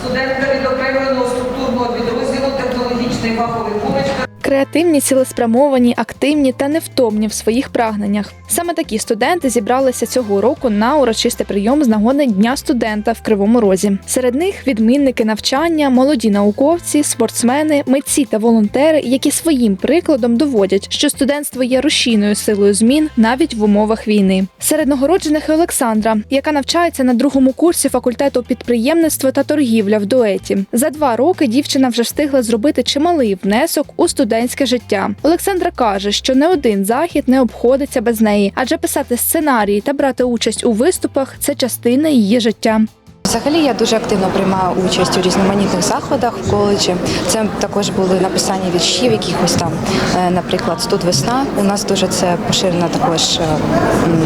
студентка відокремленого структурного підрозділу технологічний фаховий коледж Креативні, цілеспрямовані, активні та невтомні в своїх прагненнях. Саме такі студенти зібралися цього року на урочистий прийом з нагоди Дня студента в Кривому Розі. Серед них відмінники навчання, молоді науковці, спортсмени, митці та волонтери, які своїм прикладом доводять, що студентство є рушійною силою змін навіть в умовах війни. Серед нагороджених Олександра, яка навчається на другому курсі факультету підприємництва та торгівля в дуеті. За два роки дівчина вже встигла зробити чималий внесок у студентське життя. Олександра каже, що не один захід не обходиться без неї, адже писати сценарії та брати участь у виступах це частина її життя. Взагалі я дуже активно приймаю участь у різноманітних заходах в коледжі. Це також були написання віршів, якихось там, е, наприклад, «Студ весна. У нас дуже це поширена також, е,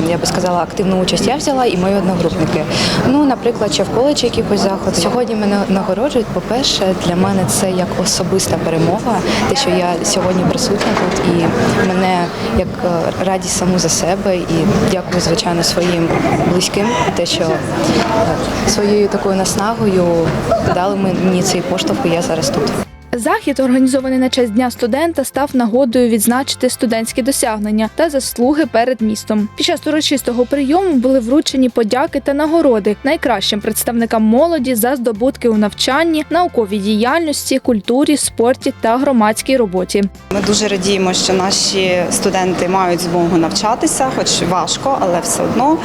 я би сказала, активну участь я взяла і мої одногрупники. Ну, наприклад, ще в коледжі якихось заходів. Сьогодні мене нагороджують. По-перше, для мене це як особиста перемога, те, що я сьогодні присутня тут, і мене як е, радість саму за себе. І дякую, звичайно, своїм близьким, те, що е, своєю такою наснагою дали мені цей поштовх, і я зараз тут. Захід, організований на честь Дня студента, став нагодою відзначити студентські досягнення та заслуги перед містом. Під час урочистого прийому були вручені подяки та нагороди найкращим представникам молоді за здобутки у навчанні, науковій діяльності, культурі, спорті та громадській роботі. Ми дуже радіємо, що наші студенти мають змогу навчатися, хоч важко, але все одно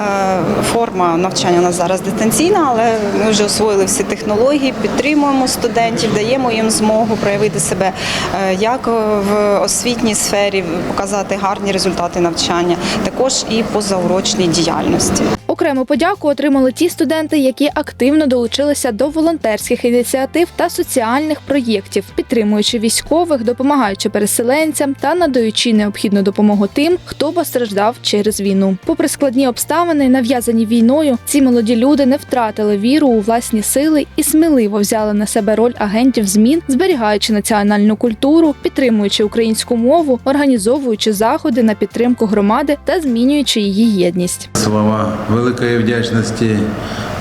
Е, форма навчання у нас зараз дистанційна, але ми вже освоїли всі технології, підтримуємо студентів, даємо їм змогу проявити себе е, як в освітній сфері, показати гарні результати навчання, також і позаурочній діяльності. Окрему подяку отримали ті студенти, які активно долучилися до волонтерських ініціатив та соціальних проєктів, підтримуючи військових, допомагаючи переселенцям та надаючи необхідну допомогу тим, хто постраждав через війну. Попри складні обставини, нав'язані війною, ці молоді люди не втратили віру у власні сили і сміливо взяли на себе роль агентів змін, зберігаючи національну культуру, підтримуючи українську мову, організовуючи заходи на підтримку громади та змінюючи її єдність. слова великої вдячності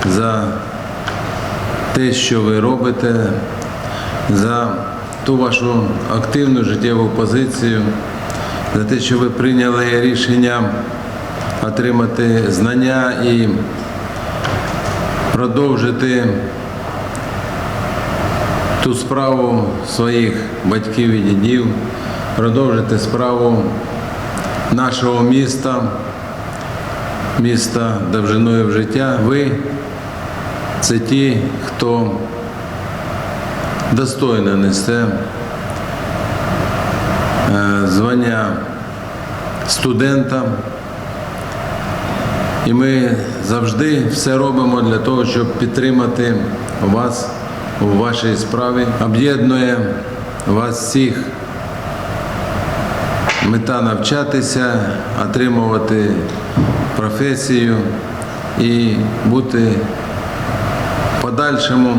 за те, що ви робите, за ту вашу активну життєву позицію, за те, що ви прийняли рішення отримати знання і продовжити ту справу своїх батьків і дідів, продовжити справу нашого міста міста довжиною в життя. Ви це ті, хто достойно несе е, звання студента. І ми завжди все робимо для того, щоб підтримати вас у вашій справі. Об'єднує вас всіх мета навчатися, отримувати професію і бути подальшому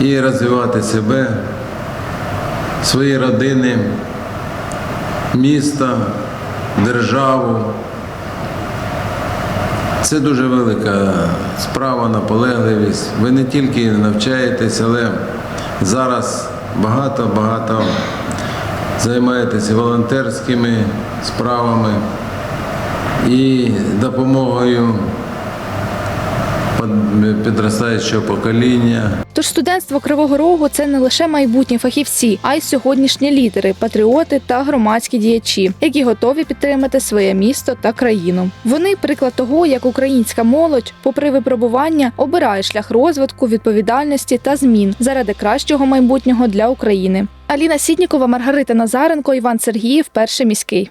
і розвивати себе, свої родини, міста, державу. Це дуже велика справа, наполегливість. Ви не тільки навчаєтесь, але зараз багато-багато займаєтеся волонтерськими справами і допомогою підростаючого покоління. Тож студентство Кривого Рогу це не лише майбутні фахівці, а й сьогоднішні лідери, патріоти та громадські діячі, які готові підтримати своє місто та країну. Вони приклад того, як українська молодь, попри випробування, обирає шлях розвитку, відповідальності та змін заради кращого майбутнього для України. Аліна Сіднікова, Маргарита Назаренко, Іван Сергіїв, перший міський.